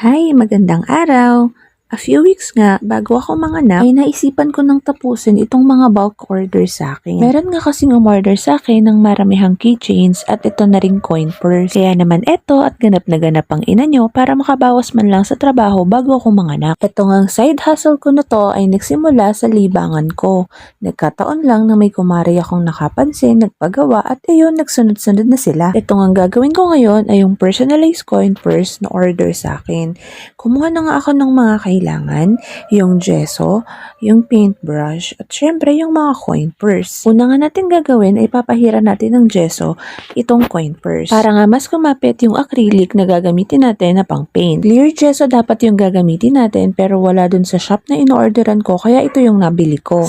Hi, magandang araw! A few weeks nga, bago ako manganak, ay naisipan ko nang tapusin itong mga bulk order sa akin. Meron nga kasing umorder sa akin ng maramihang keychains at ito na rin coin purse. Kaya naman eto at ganap na ganap ang ina nyo para makabawas man lang sa trabaho bago ako manganak. Ito nga side hustle ko na to ay nagsimula sa libangan ko. Nagkataon lang na may kumari akong nakapansin, nagpagawa at ayun, nagsunod-sunod na sila. Ito nga ang gagawin ko ngayon ay yung personalized coin purse na order sa akin. Kumuha na nga ako ng mga kailangan, yung gesso, yung paintbrush, at syempre yung mga coin purse. Una nga natin gagawin ay papahira natin ng gesso itong coin purse. Para nga mas kumapit yung acrylic na gagamitin natin na pang paint. Clear gesso dapat yung gagamitin natin pero wala dun sa shop na in-orderan ko kaya ito yung nabili ko. Sa